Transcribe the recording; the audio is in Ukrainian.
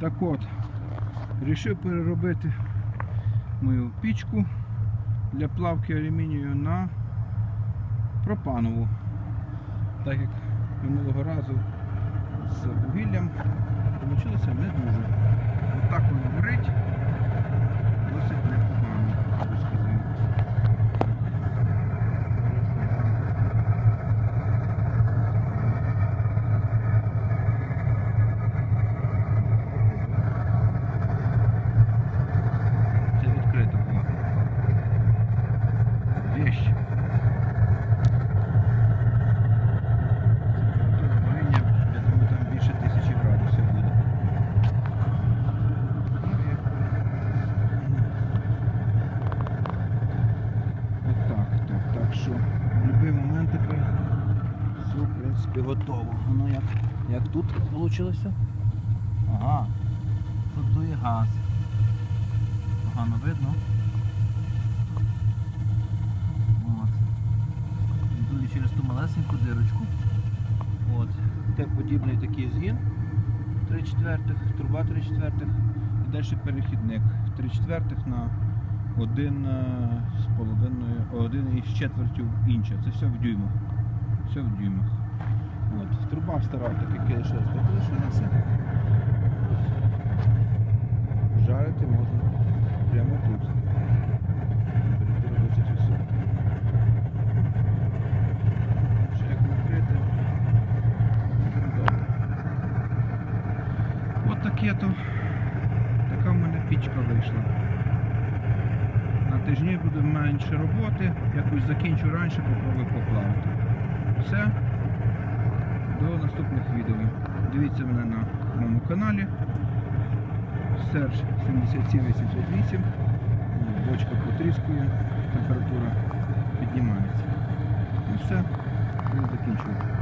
Так от, вирішив переробити мою пічку для плавки алюмінію на пропанову. Так як минулого разу з вугіллям вийшло не дуже. Принципі, готово. Воно як, як тут вийшло? Ага. Тут дує газ. Погано видно. Малесеньку дирочку. От. Те подібний такий згін 3 четвертих, труба 3 четвертих і далі перехідник 3 четвертих на один е, з половиною, один із четвертю інча. Це все в дюймах. Все в дюймах. От. Труба стара, так як я так лишилася. Жарити можна прямо тут. Температура досить висока. Ще як накрити. буде добре. То. Така в мене пічка вийшла. На тижні буде менше роботи. Якось закінчу раніше, попробую поплавати. Все. До наступних відео. Дивіться мене на моєму каналі. Серж 7788. Бочка потріскує, температура піднімається. І все, буду закінчувати.